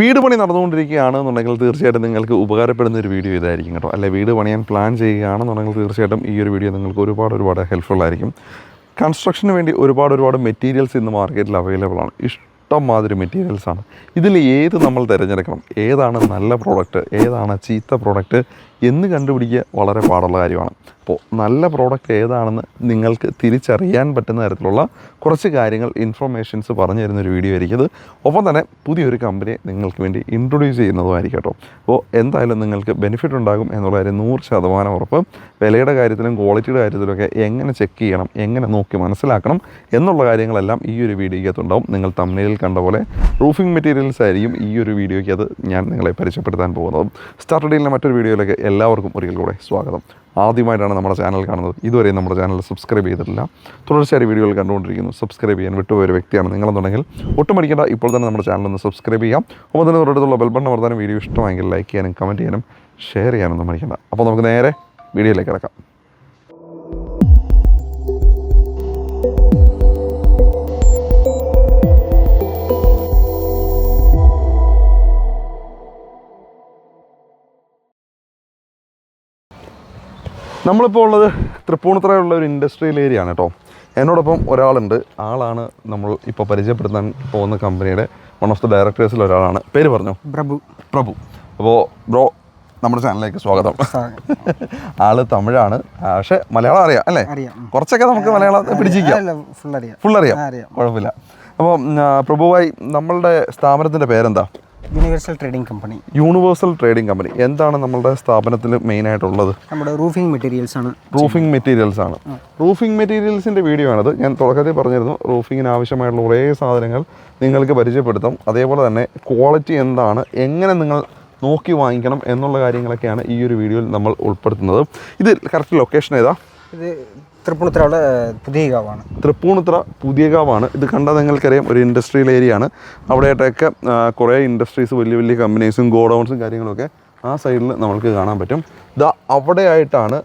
വീട് പണി നടന്നുകൊണ്ടിരിക്കുകയാണെന്നുണ്ടെങ്കിൽ തീർച്ചയായിട്ടും നിങ്ങൾക്ക് ഉപകാരപ്പെടുന്ന ഒരു വീഡിയോ ഇതായിരിക്കും കേട്ടോ. അല്ലെ വീട് പണിയാൻ പ്ലാൻ ചെയ്യുകയാണെന്നുണ്ടെങ്കിൽ തീർച്ചയായിട്ടും ഈ ഒരു വീഡിയോ നിങ്ങൾക്ക് ഒരുപാട് ഒരുപാട് ഹെൽപ്ഫുൾ ആയിരിക്കും. കൺസ്ട്രക്ഷന് വേണ്ടി ഒരുപാട് ഒരുപാട് മെറ്റീരിയൽസ് ഇന്ന് മാർക്കറ്റിൽ അവൈലബിൾ ആണ്. ഇഷ്ടം മാതിരി മെറ്റീരിയൽസ് ആണ്. ഇതിൽ ഏത് നമ്മൾ തിരഞ്ഞെടുക്കണം? ഏതാണ് നല്ല പ്രോഡക്റ്റ് ഏതാണ് ചീത്ത പ്രോഡക്റ്റ് എന്ന് കണ്ടുപിടിക്കുക വളരെ പാടുള്ള കാര്യമാണ്. അപ്പോൾ നല്ല പ്രോഡക്റ്റ് ഏതാണെന്ന് നിങ്ങൾക്ക് തിരിച്ചറിയാൻ പറ്റുന്ന തരത്തിലുള്ള കുറച്ച് കാര്യങ്ങൾ ഇൻഫർമേഷൻസ് പറഞ്ഞു തരുന്ന ഒരു വീഡിയോ ആയിരിക്കും ഇത്. ഒപ്പം തന്നെ പുതിയൊരു കമ്പനിയെ നിങ്ങൾക്ക് വേണ്ടി ഇൻട്രൊഡ്യൂസ് ചെയ്യുന്നതുമായിരിക്കും കേട്ടോ. അപ്പോൾ എന്തായാലും നിങ്ങൾക്ക് ബെനിഫിറ്റ് ഉണ്ടാകും എന്നുള്ള കാര്യം നൂറ് ശതമാനം ഉറപ്പ്. വിലയുടെ കാര്യത്തിലും ക്വാളിറ്റിയുടെ കാര്യത്തിലൊക്കെ എങ്ങനെ ചെക്ക് ചെയ്യണം എങ്ങനെ നോക്കി മനസ്സിലാക്കണം എന്നുള്ള കാര്യങ്ങളെല്ലാം ഈ ഒരു വീഡിയോയ്ക്കകത്തുണ്ടാവും നിങ്ങൾ തമ്മിലിൽ കണ്ട പോലെ റൂഫിംഗ് മെറ്റീരിയൽസ് ആയിരിക്കും ഈ ഒരു വീഡിയോയ്ക്ക് അത് ഞാൻ നിങ്ങളെ പരിചയപ്പെടുത്താൻ പോകുന്നത്. സ്റ്റാർട്ടഡിയിലെ മറ്റൊരു വീഡിയോയിലേക്ക് എല്ലാവർക്കും ഒരിക്കൽ കൂടെ സ്വാഗതം. ആദ്യമായിട്ടാണ് നമ്മുടെ ചാനൽ കാണുന്നത്. ഇതുവരെ നമ്മുടെ ചാനൽ സബ്സ്ക്രൈബ് ചെയ്തിട്ടില്ല. തുടർച്ചയായി വീഡിയോകൾ കണ്ടുകൊണ്ടിരിക്കുന്നു. സബ്സ്ക്രൈബ് ചെയ്യാൻ വിട്ടുപോയ ഒരു വ്യക്തിയാണ് നിങ്ങളെന്നുണ്ടെങ്കിൽ ഒട്ടും പഠിക്കേണ്ട ഇപ്പോൾ തന്നെ നമ്മുടെ ചാനൽ ഒന്ന് സബ്സ്ക്രൈബ് ചെയ്യാം. ഒപ്പം തന്നെ തൊട്ടടുത്തുള്ള ബെൽബണ്ണ വർത്താനം വീഡിയോ ഇഷ്ടമായെങ്കിൽ ലൈക്ക് ചെയ്യാനും കമന്റ് ചെയ്യാനും ഷെയർ ചെയ്യാനൊന്നും മടിക്കേണ്ട. അപ്പോൾ നമുക്ക് നേരെ വീഡിയോയിലേക്ക് കിടക്കാം. നമ്മളിപ്പോൾ ഉള്ളത് തൃപ്പൂണിത്തറയുള്ള ഒരു ഇൻഡസ്ട്രിയൽ ഏരിയ ആണ് കേട്ടോ. എന്നോടൊപ്പം ഒരാളുണ്ട്. ആളാണ് നമ്മൾ ഇപ്പോൾ പരിചയപ്പെടുത്താൻ പോകുന്ന കമ്പനിയുടെ വൺ ഓഫ് ദി ഡയറക്ടേഴ്സിൽ ഒരാളാണ്. പേര് പറഞ്ഞു? പ്രഭു. പ്രഭു. അപ്പോൾ ബ്രോ നമ്മുടെ ചാനലിലേക്ക് സ്വാഗതം. ആൾ തമിഴാണ്. പക്ഷെ മലയാളം അറിയാം അല്ലേ? കുറച്ചൊക്കെ നമുക്ക് മലയാളം പിടിച്ചിരിക്കാം. ഫുൾ അറിയാം. കുഴപ്പമില്ല. അപ്പോൾ പ്രഭുവായി നമ്മളുടെ സ്ഥാപനത്തിന്റെ പേരെന്താ? Universal Trading Company Universal Trading Company എന്താണ് നമ്മുടെ സ്ഥാപനത്തിൽ മെയിൻ ആയിട്ടുള്ളത് നമ്മുടെ റൂഫിംഗ് മെറ്റീരിയൽസ് ആണ്. റൂഫിംഗ് മെറ്റീരിയൽസ് ആണ്. റൂഫിംഗ് മെറ്റീരിയൽസിന്റെ വീഡിയോ ആണത്. ഞാൻ തുടക്കത്തിൽ പറഞ്ഞിരുന്നു റൂഫിങ്ങിന് ആവശ്യമായിട്ടുള്ള കുറേ സാധനങ്ങൾ നിങ്ങൾക്ക് പരിചയപ്പെടുത്തും. അതേപോലെ തന്നെ ക്വാളിറ്റി എന്താണ് എങ്ങനെ നിങ്ങൾ നോക്കി വാങ്ങിക്കണം എന്നുള്ള കാര്യങ്ങളൊക്കെയാണ് ഈ ഒരു വീഡിയോയിൽ നമ്മൾ ഉൾപ്പെടുത്തുന്നത്. ഇത് കറക്റ്റ് ലൊക്കേഷൻ ഏതാ? ഇത് തൃപ്പൂണിത്തുറയുടെ പുതിയ കാവാണ്. പുതിയ പുതിയകാവാണ് ഇത് കണ്ടാൽ നിങ്ങൾക്കറിയാം ഒരു ഇൻഡസ്ട്രിയൽ ഏരിയ ആണ് അവിടെയായിട്ടൊക്കെ കുറേ ഇൻഡസ്ട്രീസ് വലിയ വലിയ കമ്പനീസും ഗോഡൗൺസും കാര്യങ്ങളൊക്കെ ആ സൈഡിൽ നമ്മൾക്ക് കാണാൻ പറ്റും. ഇതാ അവിടെയായിട്ടാണ്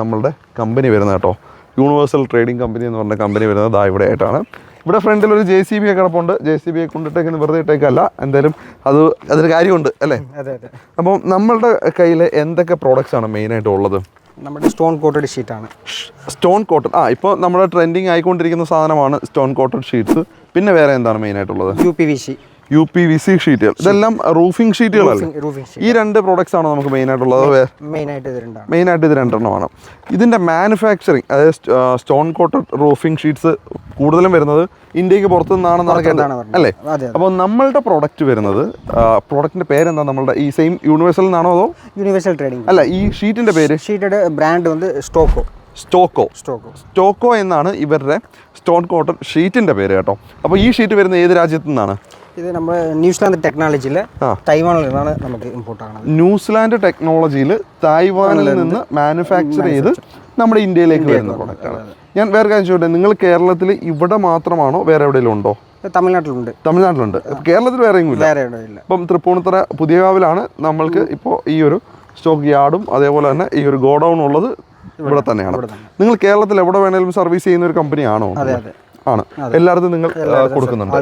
നമ്മളുടെ കമ്പനി വരുന്നത് കേട്ടോ. യൂണിവേഴ്സൽ ട്രേഡിംഗ് കമ്പനി എന്ന് പറഞ്ഞ കമ്പനി വരുന്നത് ദാ ഇവിടെ ആയിട്ടാണ് ഇവിടെ ഫ്രണ്ടിൽ ഒരു ജെ സി ബി കിടപ്പുണ്ട്. ജെ സി ബി കൊണ്ടിട്ടേക്കുന്ന വെറുതെ ഇട്ടേക്കല്ല. എന്തായാലും അത് അതിന് കാര്യമുണ്ട് അല്ലേ? അതെ അതെ. അപ്പോൾ നമ്മളുടെ കയ്യിൽ എന്തൊക്കെ പ്രോഡക്റ്റ്സ് ആണ് മെയിനായിട്ട് ഉള്ളത്? നമ്മുടെ സ്റ്റോൺ കോട്ടഡ് ഷീറ്റാണ്. സ്റ്റോൺ കോട്ടൺ ആ ഇപ്പോൾ നമ്മുടെ ട്രെൻഡിങ് ആയിക്കൊണ്ടിരിക്കുന്ന സാധനമാണ് സ്റ്റോൺ കോട്ടഡ് ഷീറ്റ്സ്. പിന്നെ വേറെ എന്താണ് മെയിൻ ആയിട്ടുള്ളത്? U P V C. U P V C ഷീറ്റുകൾ ഇതെല്ലാം റൂഫിംഗ് ഷീറ്റുകളല്ലേ ഈ രണ്ട് പ്രോഡക്റ്റ്സ് ആണോ നമുക്ക് മെയിൻ ആയിട്ടുള്ളത്? മെയിൻ ആയിട്ട് ഇത് രണ്ടെണ്ണമാണ്. ഇതിന്റെ മാനുഫാക്ചറിങ് അതായത് സ്റ്റോൺ കോട്ടഡ് റൂഫിംഗ് ഷീറ്റ്സ് കൂടുതലും വരുന്നത് ഇന്ത്യയ്ക്ക് പുറത്തു നിന്നാണെന്നാണ് കേട്ടത്. അല്ലേ? അപ്പോൾ നമ്മളുടെ പ്രോഡക്റ്റ് വരുന്നത് പ്രോഡക്റ്റിന്റെ പേരെന്താ? നമ്മളുടെ ഈ സെയിം യൂണിവേഴ്സൽ നിന്നാണോ അതോ? യൂണിവേഴ്സൽ ട്രേഡിംഗ് അല്ല ഈ ഷീറ്റിന്റെ പേര്? ഷീറ്റഡ് ബ്രാൻഡ് വന്ന് സ്റ്റോക്കോ സ്റ്റോക്കോ സ്റ്റോക്കോ സ്റ്റോക്കോ എന്നാണ് ഇവരുടെ സ്റ്റോൺ കോട്ടൺ ഷീറ്റിന്റെ പേര് കേട്ടോ. അപ്പോൾ ഈ ഷീറ്റ് വരുന്നത് ഏത് രാജ്യത്തു നിന്നാണ് ഇത് നമ്മൾ ന്യൂസിലാൻഡ് ടെക്നോളജിയിൽ. തൈവാനിൽ നിന്നാണ് നമുക്ക് ഇമ്പോർട്ട് ആകുന്നത് ന്യൂസിലാൻഡ് ടെക്നോളജിയിൽ തായ്വാനിൽ നിന്ന് മാനുഫാക്ചർ ചെയ്ത് നമ്മുടെ ഇന്ത്യയിലേക്ക് വരുന്ന പ്രോഡക്റ്റാണ് ഞാൻ വേറെ കാര്യം ചോദിച്ചു നിങ്ങൾ കേരളത്തിൽ ഇവിടെ മാത്രമാണോ വേറെ എവിടെയെങ്കിലും ഉണ്ടോ? തമിഴ്നാട്ടിലുണ്ട്. തമിഴ്നാട്ടിലുണ്ട്. കേരളത്തിൽ വേറെ ഇല്ല. ഇപ്പം തൃപ്പൂണിത്തറ പുതിയകാവിലാണ് നമ്മൾക്ക് ഇപ്പോൾ ഈ ഒരു സ്റ്റോക്ക് യാർഡും അതേപോലെ തന്നെ ഈ ഒരു ഗോഡൗൺ ഉള്ളത് ഇവിടെ തന്നെയാണ്. നിങ്ങൾ കേരളത്തിൽ എവിടെ വേണേലും സർവീസ് ചെയ്യുന്ന ഒരു കമ്പനിയാണോ അതെ അതെ. ആണ്. എല്ലായിടത്തും നിങ്ങൾ കൊടുക്കുന്നുണ്ട്.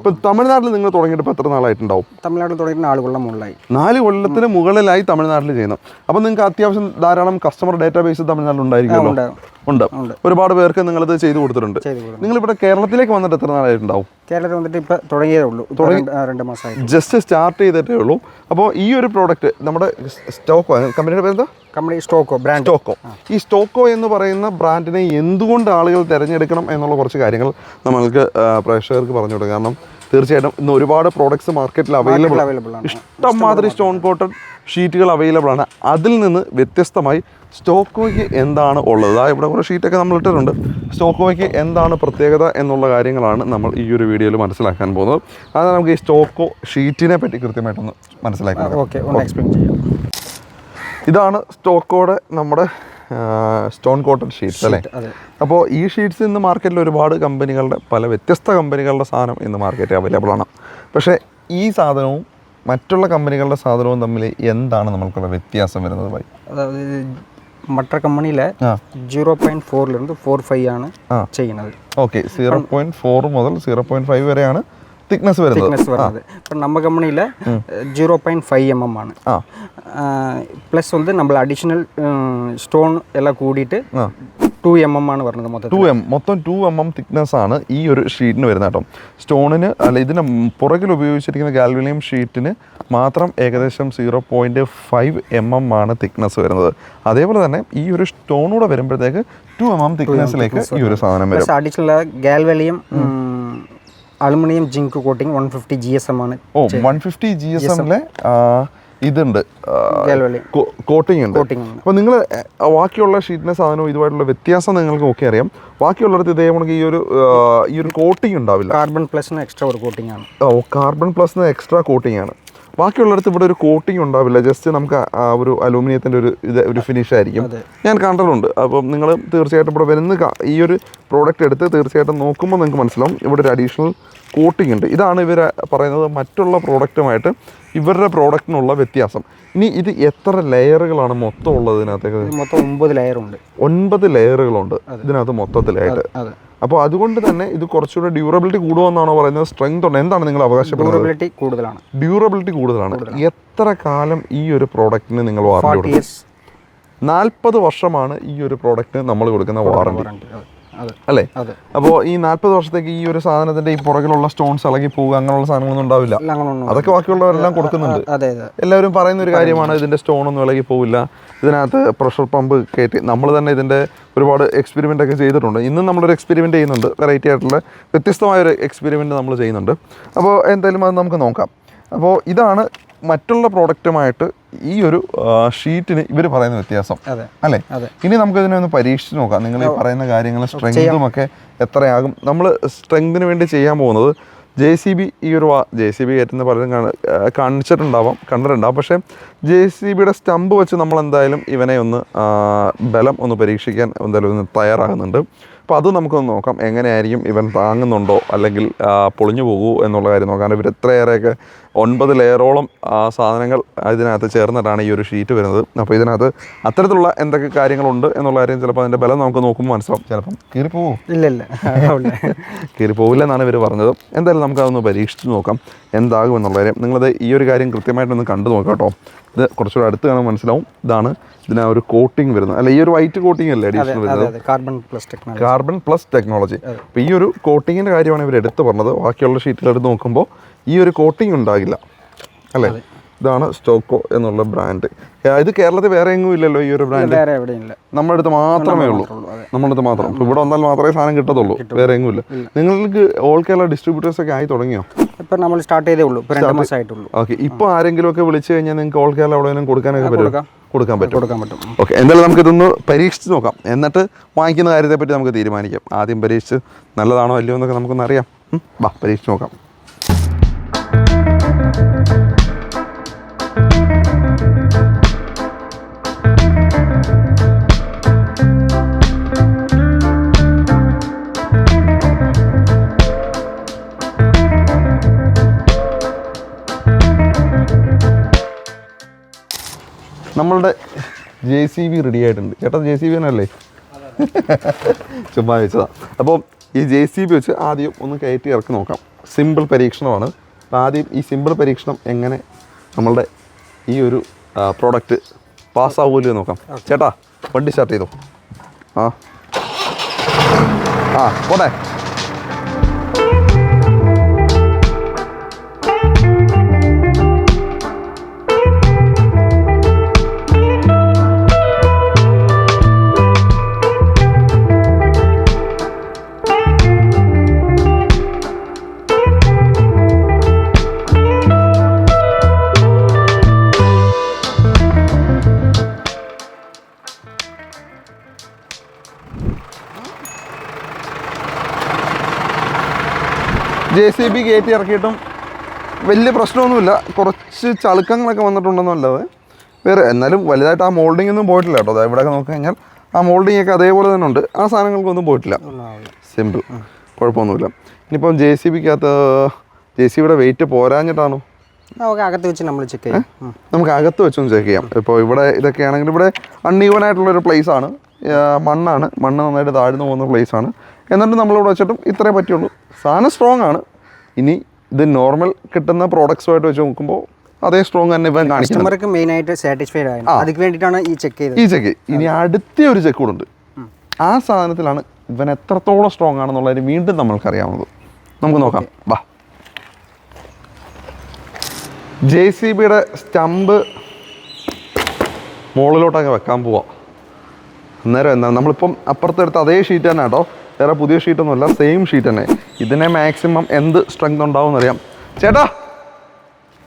ഇപ്പം തമിഴ്നാട്ടിൽ നിങ്ങൾ തുടങ്ങിയിട്ട് ഇപ്പോൾ എത്ര നാളായിട്ടുണ്ടാവും? തമിഴ്നാട്ടിൽ തുടങ്ങിയിട്ട് ആളുകളുടെ മുകളിലായി. നാല് കൊല്ലത്തിന് മുകളിലായി തമിഴ്നാട്ടിൽ ചെയ്യുന്നു അപ്പോൾ നിങ്ങൾക്ക് അത്യാവശ്യം ധാരാളം കസ്റ്റമർ ഡാറ്റാബേസ് തമിഴ്നാട്ടിൽ ഉണ്ടായിരിക്കുമല്ലോ ഉണ്ട്. ഒരുപാട് പേർക്ക് ഇത് ചെയ്തു കൊടുത്തിട്ടുണ്ട്. നിങ്ങൾ ഇവിടെ കേരളത്തിലേക്ക് വന്നിട്ട് എത്ര നാളായിട്ടുണ്ടാവും? കേരളത്തിൽ വന്നിട്ട് ഇപ്പൊ തുടങ്ങിയതേ ഉള്ളൂ. രണ്ട് മാസമായി ജസ്റ്റ് സ്റ്റാർട്ട് ചെയ്തിട്ടേ ഉള്ളൂ. അപ്പോൾ ഈ ഒരു പ്രോഡക്റ്റ് നമ്മുടെ സ്റ്റോക്കോ കമ്പനിയുടെ പേരെന്താ? കമ്പനി സ്റ്റോക്കോ ബ്രാൻഡ്. സ്റ്റോക്കോ. ഈ സ്റ്റോക്കോ എന്ന് പറയുന്ന ബ്രാൻഡിനെ എന്തുകൊണ്ട് ആളുകൾ തിരഞ്ഞെടുക്കണം എന്നുള്ള കുറച്ച് കാര്യങ്ങൾ നമ്മൾക്ക് പ്രേക്ഷകർക്ക് പറഞ്ഞു കൊടുക്കാം. കാരണം തീർച്ചയായിട്ടും ഇന്ന് ഒരുപാട് പ്രോഡക്ട്സ് മാർക്കറ്റിൽ അവൈലബിൾ അവൈലബിൾ ആണ്. ഇഷ്ടംമാതിരി സ്റ്റോൺ കോട്ടൺ ഷീറ്റുകൾ അവൈലബിൾ ആണ്. അതിൽ നിന്ന് വ്യത്യസ്തമായി സ്റ്റോക്കോയ്ക്ക് എന്താണ് ഉള്ളത്? അതായത് ഇവിടെ കുറേ ഷീറ്റൊക്കെ നമ്മൾ ഇട്ടിട്ടുണ്ട്. സ്റ്റോക്കോയ്ക്ക് എന്താണ് പ്രത്യേകത എന്നുള്ള കാര്യങ്ങളാണ് നമ്മൾ ഈ ഒരു വീഡിയോയിൽ മനസ്സിലാക്കാൻ പോകുന്നത്. അതാണ് നമുക്ക് ഈ സ്റ്റോക്കോ ഷീറ്റിനെ പറ്റി കൃത്യമായിട്ടൊന്ന് മനസ്സിലാക്കാം ഓക്കെ ഒന്ന് എക്സ്പ്ലെയിൻ ചെയ്യാം. ഇതാണ് സ്റ്റോക്കോടെ നമ്മുടെ സ്റ്റോൺ കോട്ടൺ ഷീറ്റ്സ് അല്ലേ? അപ്പോൾ ഈ ഷീറ്റ്സ് ഇന്ന് മാർക്കറ്റിൽ ഒരുപാട് കമ്പനികളുടെ പല വ്യത്യസ്ത കമ്പനികളുടെ സാധനം ഇന്ന് മാർക്കറ്റിൽ അവൈലബിൾ ആണ്. പക്ഷേ ഈ സാധനവും മറ്റുള്ള കമ്പനികളുടെ സാധനവും തമ്മിൽ എന്താണ് നമ്മൾക്കുള്ള വ്യത്യാസം വരുന്നത് ബൈ அதாவது மற்ற கம்பெனியில் ஜீரோ பாயிண்ட் ஃபோர்லேருந்து ഫോർ ഫൈവ് ആണ് ചെയ്യുന്നത്. ഓക്കെ സീറോ പോയിന്റ് ഫോർ മുതൽ സീറോ പോയിന്റ് ഫൈവ് വരെയാണ് തിക്നെസ് വരുന്നത്. തിക്നെസ് വരുന്നത്. இப்போ நம்ம கம்பெனியில் zero point M M M ആണ്. പ്ലസ് വന്ന് നമ്മൾ അഡീഷണൽ സ്റ്റോൺ എല്ലാം കൂടിയിട്ട് ടു എം എം ആണ് പറഞ്ഞത് മൊത്തം ടു എം മൊത്തം ടു എം എം തിക്നെസ് ആണ് ഈ ഒരു ഷീറ്റിന് വരുന്നത് കേട്ടോ. സ്റ്റോണിന് അല്ല ഇതിന് പുറകിൽ ഉപയോഗിച്ചിരിക്കുന്ന ഗാൽവിലിയം ഷീറ്റിന് മാത്രം ഏകദേശം zero point five M M ആണ് തിക്നെസ് വരുന്നത്. അതേപോലെ തന്നെ ഈ ഒരു സ്റ്റോണൂടെ വരുമ്പോഴത്തേക്ക് ടു എം എം തിക്നെസ്സിലേക്ക് ഈ ഒരു സാധനം വരും. അടിച്ചുള്ള galvalume aluminium zinc coating one fifty G S M ആണ് ഓ വൺ ഫിഫ്റ്റി ജി എസ് എമ്മിലെ ഇതുണ്ട്. കോട്ടിംഗ് ഉണ്ട്. അപ്പോൾ നിങ്ങൾ ബാക്കിയുള്ള ഷീറ്റിനെ സാധനവും ഇതുമായിട്ടുള്ള വ്യത്യാസം നിങ്ങൾക്ക് ഒക്കെ അറിയാം. ബാക്കിയുള്ളിടത്ത് ഇതേ കണക്ക് ഈ ഒരു ഈ ഒരു കോട്ടിംഗ് ഉണ്ടാവില്ല. കാർബൺ പ്ലസ് എക്സ്ട്രാ ഒരു കോട്ടിംഗ് ആണ് ഓ കാർബൺ പ്ലസ് എക്സ്ട്രാ കോട്ടിംഗ് ആണ്. ബാക്കിയുള്ളിടത്ത് ഇവിടെ ഒരു കോട്ടിംഗ് ഉണ്ടാവില്ല. ജസ്റ്റ് നമുക്ക് ആ ഒരു അലൂമിനിയത്തിന്റെ ഒരു ഇത് ഒരു ഫിനിഷ് ആയിരിക്കും. ഞാൻ കണ്ടിട്ടുണ്ട്. അപ്പം നിങ്ങൾ തീർച്ചയായിട്ടും ഇവിടെ വരുന്ന ഈ ഒരു പ്രോഡക്റ്റ് എടുത്ത് തീർച്ചയായിട്ടും നോക്കുമ്പോൾ നിങ്ങൾക്ക് മനസ്സിലാവും. ഇവിടെ ഒരു അഡീഷണൽ കോട്ടിംഗ് ഉണ്ട്. ഇതാണ് ഇവർ പറയുന്നത് മറ്റുള്ള പ്രോഡക്റ്റുമായിട്ട് ഇവരുടെ പ്രോഡക്റ്റിനുള്ള വ്യത്യാസം. ഇനി ഇത് എത്ര ലെയറുകളാണ് മൊത്തം ഉള്ളത് ഇതിനകത്തേക്ക്? മൊത്തം ഒമ്പത് ലെയർ ഉണ്ട്. ഒൻപത് ലെയറുകളുണ്ട് ഇതിനകത്ത് മൊത്തത്തിലായിട്ട്. അപ്പോൾ അതുകൊണ്ട് തന്നെ ഇത് കുറച്ചുകൂടെ ഡ്യൂറബിലിറ്റി കൂടുമെന്നാണോ പറയുന്നത്? സ്ട്രെങ്ത് ഉണ്ട്. എന്താണ് നിങ്ങൾ അവകാശപ്പെടുന്നത്? ഡ്യൂറബിലിറ്റി കൂടുതലാണ്. ഡ്യൂറബിലിറ്റി കൂടുതലാണ്. എത്ര കാലം ഈ ഒരു പ്രോഡക്റ്റിന് നിങ്ങൾ വാറണ്ടി കൊടുക്കും? നാൽപ്പത് വർഷമാണ് ഈ ഒരു പ്രോഡക്റ്റിന് നമ്മൾ കൊടുക്കുന്ന വാറണ്ടി അല്ലെ? അപ്പോൾ ഈ നാൽപ്പത് വർഷത്തേക്ക് ഈ ഒരു സാധനത്തിന്റെ ഈ പുറകിലുള്ള സ്റ്റോൺസ് ഇളകി പോവുക അങ്ങനെയുള്ള സാധനങ്ങളൊന്നും ഉണ്ടാവില്ല. അതൊക്കെ ബാക്കിയുള്ളവരെല്ലാം കൊടുക്കുന്നുണ്ട്. എല്ലാവരും പറയുന്ന ഒരു കാര്യമാണ് ഇതിന്റെ സ്റ്റോൺ ഒന്നും ഇളകി പോവില്ല. ഇതിനകത്ത് പ്രഷർ പമ്പ് കയറ്റി നമ്മൾ തന്നെ ഇതിന്റെ ഒരുപാട് എക്സ്പെരിമെന്റ് ഒക്കെ ചെയ്തിട്ടുണ്ട്. ഇന്നും നമ്മളൊരു എക്സ്പെരിമെന്റ് ചെയ്യുന്നുണ്ട്. വെറൈറ്റി ആയിട്ടുള്ള വ്യത്യസ്തമായ ഒരു എക്സ്പെരിമെന്റ് നമ്മൾ ചെയ്യുന്നുണ്ട്. അപ്പോൾ എന്തായാലും അത് നമുക്ക് നോക്കാം. അപ്പോൾ ഇതാണ് മറ്റുള്ള പ്രോഡക്റ്റുമായിട്ട് ഈ ഒരു ഷീറ്റിന് ഇവർ പറയുന്ന വ്യത്യാസം. അല്ലേ. ഇനി നമുക്ക് ഇതിനെ ഒന്ന് പരീക്ഷിച്ച് നോക്കാം. നിങ്ങൾ ഈ പറയുന്ന കാര്യങ്ങൾ സ്ട്രെങ്തും ഒക്കെ എത്രയാകും. നമ്മൾ സ്ട്രെങ്തിന് വേണ്ടി ചെയ്യാൻ പോകുന്നത് ജെ സി ബി ഈ ഒരു ജെ സി ബി കയറ്റുന്ന പലരും കാണ- കാണിച്ചിട്ടുണ്ടാവാം കണ്ടിട്ടുണ്ടാവും. പക്ഷേ ജെ സി ബിയുടെ സ്റ്റമ്പ് വെച്ച് നമ്മൾ എന്തായാലും ഇവനെ ഒന്ന് ബലം ഒന്ന് പരീക്ഷിക്കാൻ എന്തായാലും ഒന്ന് തയ്യാറാകുന്നുണ്ട്. അപ്പോൾ അത് നമുക്കൊന്ന് നോക്കാം. എങ്ങനെയായിരിക്കും ഇവൻ താങ്ങുന്നുണ്ടോ? അല്ലെങ്കിൽ പൊളിഞ്ഞു പോകുമോ എന്നുള്ള കാര്യം നോക്കാം. കാരണം ഇവർ എത്രയേറെയൊക്കെ ഒൻപത് ലെയറോളം ആ, സാധനങ്ങൾ ഇതിനകത്ത് ചേർന്നിട്ടാണ് ഈ ഒരു ഷീറ്റ് വരുന്നത്. അപ്പോൾ ഇതിനകത്ത് അത്തരത്തിലുള്ള എന്തൊക്കെ കാര്യങ്ങളുണ്ട് എന്നുള്ള കാര്യം ചിലപ്പോൾ അതിന്റെ ബലം നമുക്ക് നോക്കുമ്പോൾ മനസ്സിലാവും. ചിലപ്പം കീറി പോവോ ഇല്ല ഇല്ല ആവില്ല. പോവില്ല എന്നാണ് ഇവർ പറഞ്ഞത്. എന്തായാലും നമുക്ക് അതൊന്ന് പരീക്ഷിച്ച് നോക്കാം എന്താകും എന്നുള്ള കാര്യം. നിങ്ങളത് ഈ ഒരു കാര്യം കൃത്യമായിട്ടൊന്ന് കണ്ടു നോക്കാം കേട്ടോ. ഇത് കുറച്ചുകൂടെ അടുത്ത് കാണാൻ മനസ്സിലാവും. ഇതാണ് ഇതിന് ഒരു കോട്ടിംഗ് വരുന്നത്. അല്ല ഈ ഒരു വൈറ്റ് കോട്ടിംഗ് അല്ലേ അതെ അഡീഷണൽ അതെ വരുന്നത്? Carbon plus technology carbon plus technology അപ്പോൾ ഈ ഒരു കോട്ടിങ്ങിന്റെ കാര്യമാണ് ഇവർ എടുത്ത് പറഞ്ഞത്. ബാക്കിയുള്ള ഷീറ്റിലെടുത്ത് എടുത്ത് നോക്കുമ്പോൾ ഈ ഒരു കോട്ടിംഗ് ഉണ്ടാകില്ല. അല്ലേ? ഇതാണ് സ്റ്റോക്കോ എന്നുള്ള ബ്രാൻഡ് ഇത് കേരളത്തിൽ വേറെ എങ്ങും ഇല്ലല്ലോ ഈ ഒരു ബ്രാൻഡ് നമ്മുടെ അടുത്ത് മാത്രമേ ഉള്ളൂ. നമ്മുടെ അടുത്ത് മാത്രം. ഇവിടെ വന്നാൽ മാത്രമേ സാധനം കിട്ടത്തുള്ളൂ. വേറെ എങ്ങും ഇല്ല. നിങ്ങൾക്ക് ഓൾ കേരള ഡിസ്ട്രിബ്യൂട്ടേഴ്സ് ഒക്കെ ആയി തുടങ്ങിയോ? ഇപ്പം നമ്മൾ സ്റ്റാർട്ട് ചെയ്തേ ഉള്ളൂ. രണ്ട് ഓക്കെ ഇപ്പോൾ ആരെങ്കിലും ഒക്കെ വിളിച്ചു കഴിഞ്ഞാൽ നിങ്ങൾക്ക് ഓൾ കേരള എവിടെയെങ്കിലും കൊടുക്കാനൊക്കെ പറ്റും കൊടുക്കാൻ പറ്റും. കൊടുക്കാൻ പറ്റും. ഓക്കെ എന്തായാലും നമുക്ക് ഇതൊന്ന് പരീക്ഷിച്ച് നോക്കാം. എന്നിട്ട് വാങ്ങിക്കുന്ന കാര്യത്തെപ്പറ്റി നമുക്ക് തീരുമാനിക്കാം. ആദ്യം പരീക്ഷിച്ച് നല്ലതാണോ അല്ലയോ എന്നൊക്കെ നമുക്കൊന്ന് അറിയാം. വാ പരീക്ഷിച്ച് നോക്കാം. നമ്മളുടെ ജെ സി ബി റെഡി ആയിട്ടുണ്ട്. ചേട്ടാ ജെ സി ബി തന്നെയല്ലേ ചുമ്മാ വെച്ചതാ അപ്പോൾ ഈ ജെ സി ബി വെച്ച് ആദ്യം ഒന്ന് കയറ്റി ഇറക്കി നോക്കാം. സിമ്പിൾ പരീക്ഷണമാണ്. അപ്പോൾ ആദ്യം ഈ സിമ്പിൾ പരീക്ഷണം എങ്ങനെ നമ്മളുടെ ഈ ഒരു പ്രോഡക്റ്റ് പാസ്സാവുമല്ലോ എന്ന് നോക്കാം. ചേട്ടാ വണ്ടി സ്റ്റാർട്ട് ചെയ്തോ. ആ. ആ പോട്ടെ. ജെ സി ബി കയറ്റി ഇറക്കിയിട്ടും വലിയ പ്രശ്നമൊന്നുമില്ല. കുറച്ച് ചളുക്കങ്ങളൊക്കെ വന്നിട്ടുണ്ടെന്നല്ലാതെ വേറെ എന്നാലും വലുതായിട്ട് ആ മോൾഡിംഗ് ഒന്നും പോയിട്ടില്ല കേട്ടോ. ഇവിടെയൊക്കെ നോക്കി കഴിഞ്ഞാൽ ആ മോൾഡിംഗ് ഒക്കെ അതേപോലെ തന്നെ ഉണ്ട്. ആ സാധനങ്ങൾക്കൊന്നും പോയിട്ടില്ല. സിമ്പിൾ കുഴപ്പമൊന്നുമില്ല. ഇനിയിപ്പം ജെ സി ബിക്കകത്ത് ജെ സി ബിയുടെ വെയിറ്റ് പോരാഞ്ഞിട്ടാണോ? നമുക്ക് അകത്ത് വെച്ച് നമ്മൾ ചെക്ക് ചെയ്യാം. നമുക്ക് അകത്ത് വെച്ചൊന്ന് ചെക്ക് ചെയ്യാം. ഇപ്പോൾ ഇവിടെ ഇതൊക്കെ ആണെങ്കിൽ ഇവിടെ അൺഈവൻ ആയിട്ടുള്ളൊരു പ്ലേസ് ആണ്. മണ്ണാണ്. മണ്ണ് നന്നായിട്ട് താഴ്ന്നു പോകുന്ന പ്ലേസ് ആണ്. എന്നിട്ട് നമ്മളിവിടെ വെച്ചിട്ടും ഇത്രേ പറ്റുള്ളൂ സാധനം സ്ട്രോങ് ആണ്. ഇനി ഇത് നോർമൽ കിട്ടുന്ന പ്രോഡക്ട്സുമായിട്ട് വെച്ച് നോക്കുമ്പോൾ അതേ സ്ട്രോങ് തന്നെ ഇപ്പം കസ്റ്റമർക്ക് മെയിൻ ആയിട്ട് സാറ്റിസ്ഫൈഡ് ആയിരുന്നു അതിന് വേണ്ടിയിട്ടാണ് ഈ ചെക്ക് ചെയ്തത്. ഈ ചെക്ക് ഇനി അടുത്ത ഒരു ചെക്ക് കൂടെ ഉണ്ട്. ആ സാധനത്തിലാണ് ഇവൻ എത്രത്തോളം സ്ട്രോങ് ആണെന്നുള്ളതിന് വീണ്ടും നമ്മൾക്കറിയാവുന്നത്. നമുക്ക് നോക്കാം. വാ. ജെ സി ബിയുടെ സ്റ്റമ്പ് മുകളിലോട്ടൊക്കെ വെക്കാൻ പോവാം. അന്നേരം എന്താ? നമ്മളിപ്പം അപ്പുറത്തെടുത്ത് അതേ ഷീറ്റ് തന്നെ കേട്ടോ. വേറെ പുതിയ ഷീറ്റൊന്നുമല്ല സെയിം ഷീറ്റ് തന്നെ. ഇതിനെ മാക്സിമം എന്ത് സ്ട്രെങ്ത് ഉണ്ടാവും അറിയാം ചേട്ടാ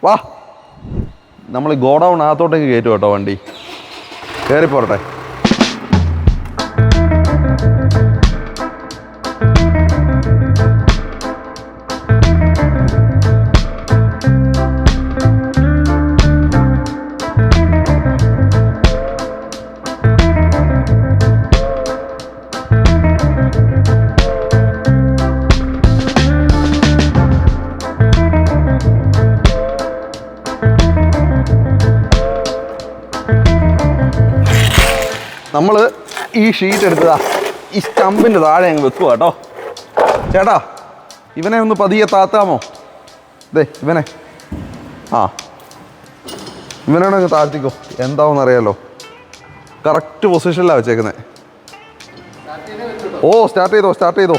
വാ. നമ്മൾ ഗോഡൗൺ അകത്തോട്ടേക്ക് കയറ്റും കേട്ടോ വണ്ടി. കയറി നമ്മൾ ഈ ഷീറ്റ് എടുത്തതാ. ഈ സ്റ്റമ്പിന്റെ താഴെ അങ്ങ് വെക്കുക കേട്ടോ ചേട്ടാ ഇവനെ ഒന്ന് പതിയെ താത്താമോ? ദേ ഇവനെ. ആ. ഇവനോട് അങ്ങ് താഴ്ത്തിക്കോ. എന്താവെന്ന് അറിയാലോ കറക്റ്റ് പൊസിഷനിലാണ് വെച്ചേക്കുന്നത് ഓ സ്റ്റാർട്ട് ചെയ്തോ സ്റ്റാർട്ട് ചെയ്തോ.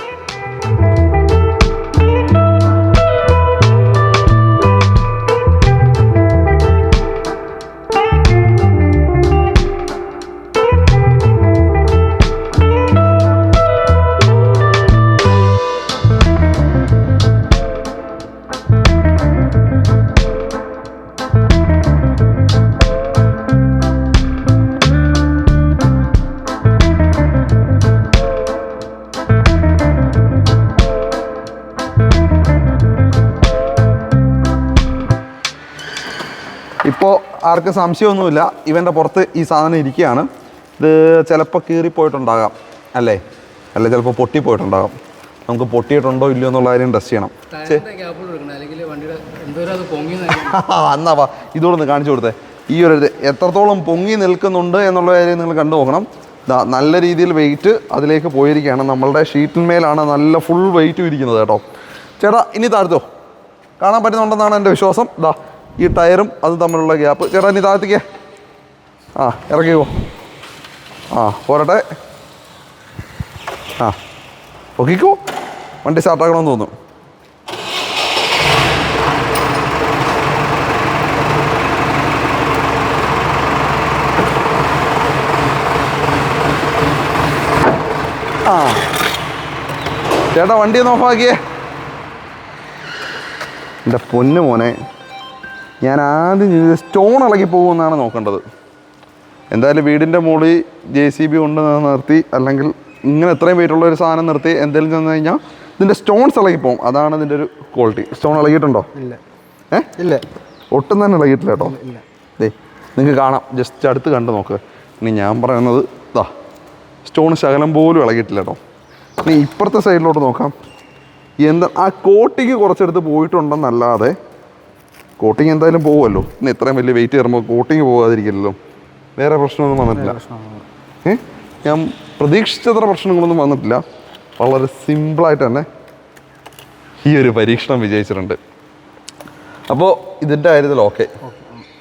ഇപ്പോൾ ആർക്കും സംശയമൊന്നുമില്ല. ഇവന്റെ പുറത്ത് ഈ സാധനം ഇരിക്കുകയാണ്. ഇത് ചിലപ്പോൾ കീറിപ്പോയിട്ടുണ്ടാകാം അല്ലേ? അല്ലെ ചിലപ്പോൾ പൊട്ടിപ്പോയിട്ടുണ്ടാകാം. നമുക്ക് പൊട്ടിയിട്ടുണ്ടോ ഇല്ലയോ എന്നുള്ള കാര്യം ടെസ്റ്റ് ചെയ്യണം. എന്നാവാ ഇതോടെ ഒന്ന് കാണിച്ചു കൊടുത്തേ. ഈ ഒരു ഇത് എത്രത്തോളം പൊങ്ങി നിൽക്കുന്നുണ്ട് എന്നുള്ള കാര്യം നിങ്ങൾ കണ്ടു നോക്കണം. നല്ല രീതിയിൽ വെയിറ്റ് അതിലേക്ക് പോയിരിക്കുകയാണ്. നമ്മളുടെ ഷീറ്റിന്മേലാണ് നല്ല ഫുൾ വെയിറ്റും ഇരിക്കുന്നത് കേട്ടോ. ചേട്ടാ ഇനി താഴ്ത്തോ. കാണാൻ പറ്റുന്നുണ്ടെന്നാണ് എന്റെ വിശ്വാസം. ദാ ഈ ടയറും അതും തമ്മിലുള്ള ഗ്യാപ്പ്. ചേട്ടാ ഇനി താഴ്ത്തിക്ക ആ ഇറക്കിക്കോ ആ പോരട്ടെ. ആ ഒക്കിക്കോ വണ്ടി സ്റ്റാർട്ടാക്കണമെന്ന് തോന്നുന്നു. ആ. ചേട്ടാ വണ്ടി ഒന്ന് ഓഫാക്കിയേ എന്റെ പൊന്നു മോനെ ഞാൻ ആദ്യം ചെയ്തത് സ്റ്റോൺ ഇളകി പോകുമെന്നാണ് നോക്കേണ്ടത്. എന്തായാലും വീടിന്റെ മുകളിൽ ജെ സി ബി കൊണ്ട് നിർത്തി അല്ലെങ്കിൽ ഇങ്ങനെ എത്രയും വെയിറ്റുള്ള ഒരു സാധനം നിർത്തി എന്തെങ്കിലും ചെന്ന് കഴിഞ്ഞാൽ ഇതിന്റെ സ്റ്റോൺസ് ഇളകി പോകും. അതാണ് ഇതിന്റെ ഒരു ക്വാളിറ്റി സ്റ്റോൺ ഇളകിയിട്ടുണ്ടോ? ഇല്ല. ഏ? ഇല്ല. ഒട്ടും തന്നെ ഇളകിയിട്ടില്ല കേട്ടോ. ഇല്ല ദേ നിങ്ങൾക്ക് കാണാം. ജസ്റ്റ് അടുത്ത് കണ്ട് നോക്ക്. ഇനി ഞാൻ പറയുന്നത് ഇതാ സ്റ്റോൺ ശകലം പോലും ഇളകിയിട്ടില്ല കേട്ടോ. ഇനി ഇപ്പുറത്തെ സൈഡിലോട്ട് നോക്കാം. എന്താ ആ കോട്ടിക്ക് കുറച്ചെടുത്ത് പോയിട്ടുണ്ടെന്നല്ലാതെ കോട്ടിങ് എന്തായാലും പോകുമല്ലോ ഇന്ന് ഇത്രയും വലിയ വെയിറ്റ് കയറുമ്പോൾ കോട്ടിങ് പോകാതിരിക്കില്ലല്ലോ. വേറെ പ്രശ്നമൊന്നും വന്നിട്ടില്ല. ഏ? ഞാൻ പ്രതീക്ഷിച്ചത്ര പ്രശ്നങ്ങളൊന്നും വന്നിട്ടില്ല. വളരെ സിമ്പിളായിട്ട് തന്നെ ഈ ഒരു പരീക്ഷണം വിജയിച്ചിട്ടുണ്ട്. അപ്പോൾ ഇതിന്റെ കാര്യത്തിൽ ഓക്കെ